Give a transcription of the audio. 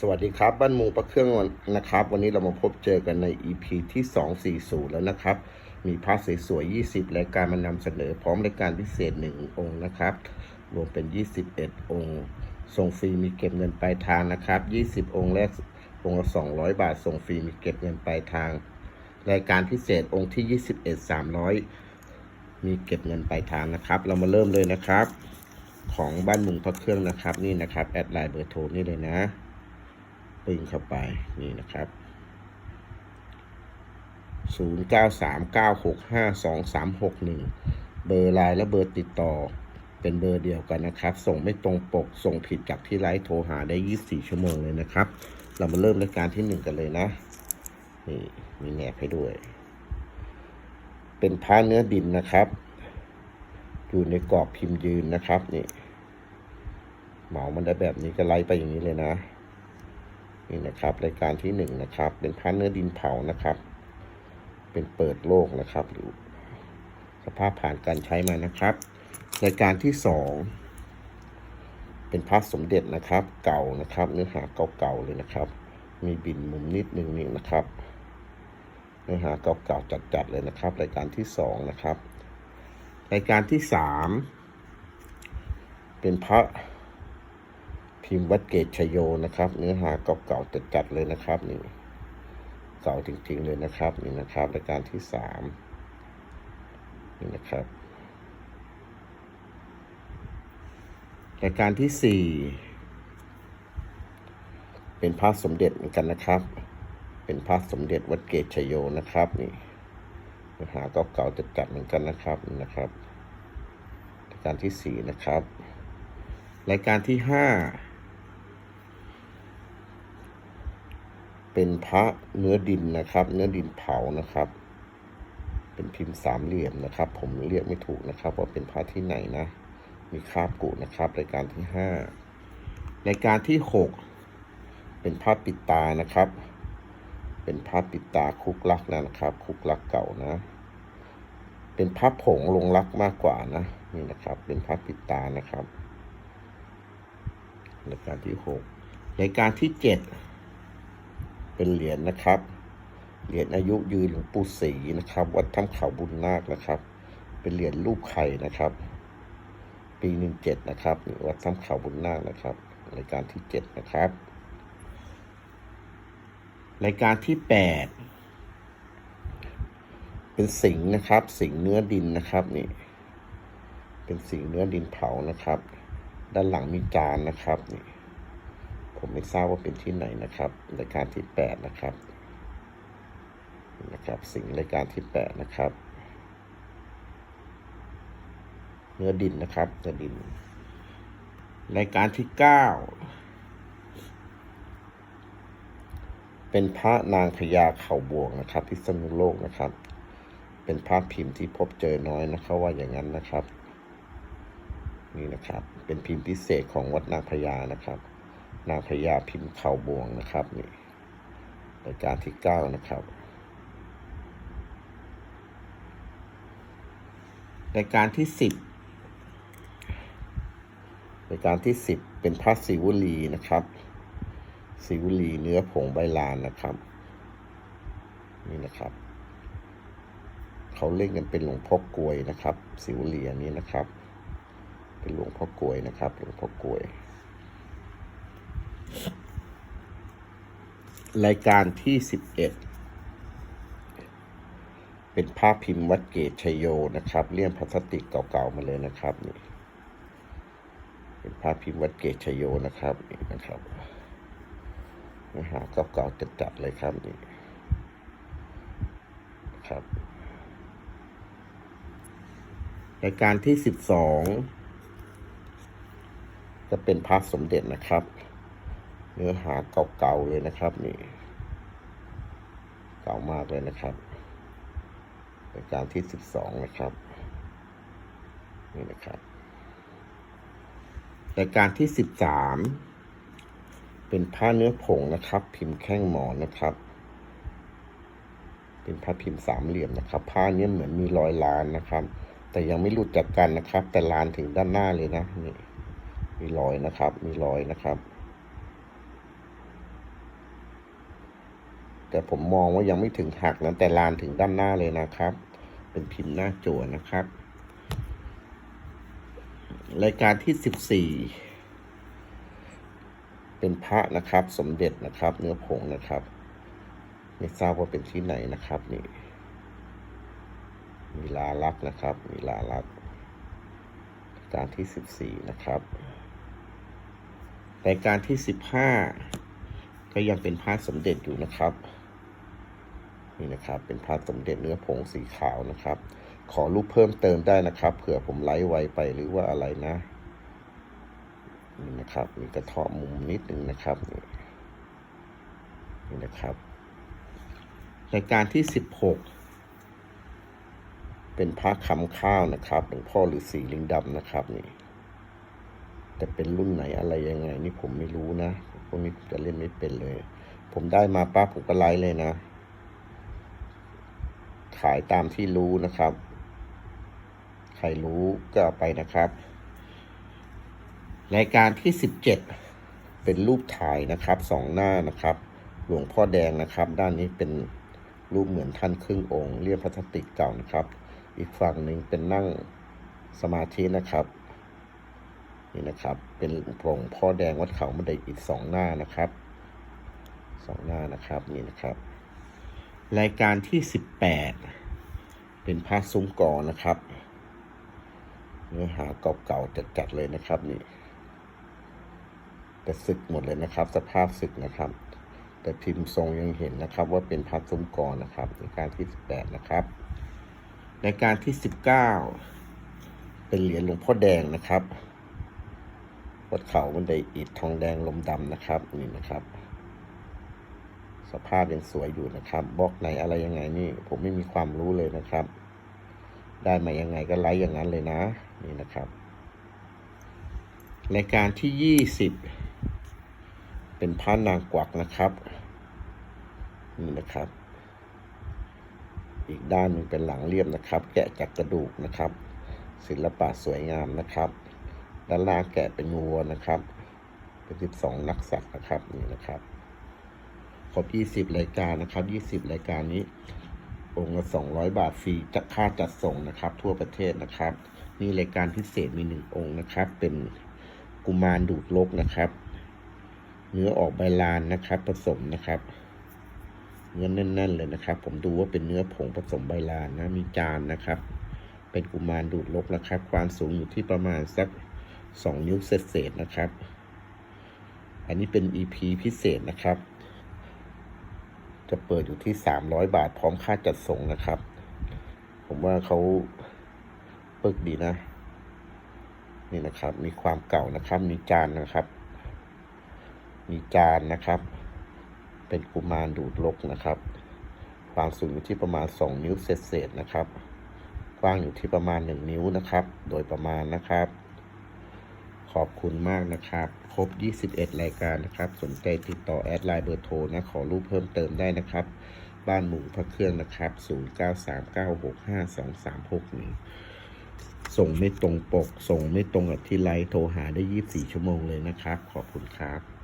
สวัสดีครับ บ้านมุงประเครื่องนะครับ วันนี้เรามาพบเจอกันใน EP ที่ 240 แล้วนะครับ มีพระสวยๆ20 รายการมานำเสนอพร้อมรายการพิเศษ 1 องค์นะครับ รวมเป็น 21 องค์ส่งฟรีมีเก็บเงินปลายทางนะครับ 20 องค์แรกองค์ละ 200 บาทส่งฟรีมีเก็บเงินปลายทาง รายการพิเศษองค์ที่ 21 300 มีเก็บเงินปลายทางนะครับ เรามาเริ่มเลยนะครับ ของบ้านมุงพระเครื่องนะครับนี่นะครับแอดไลน์เบอร์โทรนี่เลยนะ ปึ้งเข้าไปนี่นะครับ 0 9 3 9 6 5 2 3 6 1 เบอร์ไลน์และเบอร์ติดต่อ เป็นเบอร์เดียวกันนะครับ ส่งไม่ตรงปก ส่งผิดจากที่ไลฟ์โทรหาได้ 24 ชั่วโมงเลยนะครับ เรามาเริ่มรายการที่ 1 กันเลยนะ นี่มีแหนบให้ด้วย เป็นผ้าเนื้อดินนะครับ อยู่ในกรอบพิมพ์ยืนนะครับนี่เหมามันได้แบบนี้ก็ไล่ไปอย่างนี้เลยนะ นี่นะครับรายการที่หนึ่งนะครับ เป็นพันเนื้อดินเผานะครับ เป็นเปิดโลกนะครับหรือสภาพผ่านการใช้มานะครับรายการที่สองเป็นพระสมเด็จนะครับ เก่านะครับ เนื้อหาเก่าๆเลยนะครับ มีบินมุมนิดนึงนี่นะครับ เนื้อหาเก่าๆจัดๆเลยนะครับ รายการที่สองนะครับ รายการที่สามเป็นพระ พิมพ์วัดเกตชโยนะครับ เนื้อหาเก่าๆจัดๆเลยนะครับนี่เก่าจริงๆเลยนะครับนี่นะครับรายการที่สามนี่นะครับรายการที่สี่เป็นพระสมเด็จเหมือนกันนะครับ เป็นพระสมเด็จวัดเกตชโยนะครับนี่เนื้อหาเก่าๆจัดๆเหมือนกันนะครับนี่นะครับรายการที่สี่นะครับรายการที่ห้า เป็นพระเนื้อดินนะครับ เนื้อดินเผานะครับ เป็นพิมพ์สามเหลี่ยมนะครับ ผมเรียกไม่ถูกนะครับ ว่าเป็นพระที่ไหนนะ มีคราบกุนะครับรายการที่ห้ารายการที่หกเป็นพระปิดตานะครับ เป็นพระปิดตาคุกลักนะครับ คุกลักเก่านะ เป็นพระผงลงรักมากกว่านะนี่นะครับ เป็นพระปิดตานะครับรายการที่หกรายการที่เจ็ด เป็นเหรียญนะครับ เหรียญอายุยืนหลวงปู่ศรีนะครับ วัดถ้ำเขาบุญนาคนะครับ เป็นเหรียญรูปไข่นะครับ ปีหนึ่งเจ็ดนะครับวัดถ้ำเขาบุญนาคนะครับรายการที่เจ็ดนะครับรายการที่แปดเป็นสิงนะครับ สิงเนื้อดินนะครับนี่ เป็นสิงเนื้อดินเผานะครับ ด้านหลังมีจานนะครับนี่ ผมไม่ทราบว่าเป็นที่ไหนนะครับรายการที่แปดนะครับนะครับสิงรายการที่แปดนะครับ เนื้อดินนะครับเนื้อดิน รายการที่เก้าเป็นพระนางพญาเข่าบวงนะครับพิษณุโลกนะครับ เป็นภาพพิมพ์ที่พบเจอน้อยนะครับว่าอย่างนั้นนะครับนี่นะครับ เป็นพิมพ์พิเศษของวัดนางพญานะครับ นางพญาพิมพ์เข่าบวงนะครับนี่รายการที่เก้านะครับรายการที่สิบรายการที่สิบเป็นพระศิวลีนะครับศิวลีเนื้อผงใบลานนะครับ นี่นะครับ เขาเล่นกันเป็นหลวงพ่อกลวยนะครับสิวลีอันนี้นะครับ เป็นหลวงพ่อกลวยนะครับ หลวงพ่อกลวย รายการที่สิบเอ็ดเป็นภาพพิมพ์วัดเกตชยโยนะครับเลี่ยมพลาสติกเก่าๆมาเลยนะครับนี่เป็นภาพพิมพ์วัดเกตชยโยนะครับนี่นะครับเนื้อหาเก่าๆจัดๆเลยครับนี่นะครับรายการที่สิบสองจะเป็นพระสมเด็จนะครับ เนื้อหาเก่าๆเลยนะครับ นี่ เก่ามากเลยนะครับรายการที่สิบสองนะครับ นี่นะครับรายการที่สิบสามเป็นผ้าเนื้อผงนะครับ พิมพ์แข้งหมอนนะครับ เป็นผ้าพิมพ์สามเหลี่ยมนะครับ ผ้าเนี้ยเหมือนมีรอยลานนะครับ แต่ยังไม่หลุดจากกันนะครับ แต่ลานถึงด้านหน้าเลยนะนี่มีรอยนะครับ มีรอยนะครับ แต่ผมมองว่ายังไม่ถึงหักนะแต่ลานถึงด้านหน้าเลยนะครับ เป็นพิมพ์หน้าจั่วนะครับ รายการที่สิบสี่เป็นพระนะครับ สมเด็จนะครับ เนื้อผงนะครับ ไม่ทราบว่าเป็นที่ไหนนะครับนี่มีลาลักนะครับ มีลาลักรายการที่สิบสี่นะครับรายการที่สิบห้าก็ยังเป็นพระสมเด็จอยู่นะครับ นี่นะครับ เป็นพระสมเด็จเนื้อผงสีขาวนะครับ ขอรูปเพิ่มเติมได้นะครับ เผื่อผมไลฟ์ไวไปหรือว่าอะไรนะนี่นะครับ มีกระเทาะมุมนิดนึงนะครับนี่นะครับรายการที่สิบหกเป็นพระคำข้าวนะครับหลวงพ่อฤาษีลิงดำนะครับนี่แต่เป็นรุ่นไหนอะไรยังไง นี่ผมไม่รู้นะพวกนี้จะเล่นไม่เป็นเลย ผมได้มาปั๊บผมก็ไลฟ์เลยนะ ขายตามที่รู้นะครับ ใครรู้ก็เอาไปนะครับ รายการที่สิบเจ็ดเป็นรูปถ่ายนะครับสองหน้านะครับ หลวงพ่อแดงนะครับ ด้านนี้เป็นรูปเหมือนท่านครึ่งองค์เรียบพลาสติกเก่านะครับ อีกฝั่งหนึ่งเป็นนั่งสมาธินะครับนี่นะครับ เป็นโปร่งพ่อแดงวัดเขาบันไดอีกสองหน้านะครับสองหน้านะครับนี่นะครับ รายการที่สิบแปดเป็นพระซุ้มกอนะครับ เนื้อหาเก่าๆจัดๆเลยนะครับนี่แต่สึกหมดเลยนะครับ สภาพสึกนะครับ แต่พิมพ์ทรงยังเห็นนะครับ ว่าเป็นพระซุ้มกอนะครับในการที่สิบแปดนะครับในการที่สิบเก้าเป็นเหรียญหลวงพ่อแดงนะครับวัดเขาบันไดอิฐทองแดงลมดำนะครับนี่นะครับ สภาพยังสวยอยู่นะครับบล็อกไหนอะไรยังไงนี่ ผมไม่มีความรู้เลยนะครับ ได้มายังไงก็ไลฟ์อย่างนั้นเลยนะ นี่นะครับรายการที่ยี่สิบเป็นพระนางกวักนะครับ นี่นะครับ อีกด้านหนึงเป็นหลังเรียบนะครับ แกะจากกระดูกนะครับ ศิลปะสวยงามนะครับ ด้านล่างแกะเป็นวัวนะครับ เป็นสิบสองนักสัตว์นะครับนี่นะครับ ครบยี่สิบรายการนะครับยี่สิบรายการนี้ องค์ละสองร้อยบาทฟรีจะค่าจัดส่งนะครับ ทั่วประเทศนะครับ นี่รายการพิเศษมีหนึ่งองค์นะครับ เป็นกุมารดูดลกนะครับ เนื้อออกใบลานนะครับ ผสมนะครับ เนื้อแน่น ๆ เลยนะครับ ผมดูว่าเป็นเนื้อผงผสมใบลานนะ มีจานนะครับ เป็นกุมารดูดลกนะครับ ความสูงอยู่ที่ประมาณสักสองนิ้วเศษๆนะครับอันนี้เป็น EP พิเศษนะครับ จะเปิดอยู่ที่สามร้อยบาทพร้อมค่าจัดส่งนะครับ ผมว่าเขาเปึกดีนะ นี่นะครับ มีความเก่านะครับ มีจานนะครับ มีจานนะครับ เป็นกุมารดูดลกนะครับ ความสูงอยู่ที่ประมาณสองนิ้วเศษๆนะครับ กว้างอยู่ที่ประมาณหนึ่งนิ้วนะครับ โดยประมาณนะครับ ขอบคุณมากนะครับ ครบ 21 รายการนะครับ สนใจติดต่อแอดไลน์เบอร์โทรนะ ขอรูปเพิ่มเติมได้นะครับ บ้านหมูพระเครื่องนะครับ 0939652361 ส่งไม่ตรงปก ส่งไม่ตรงกับที่ไลน์โทรหาได้ 24 ชั่วโมงเลยนะครับ ขอบคุณครับ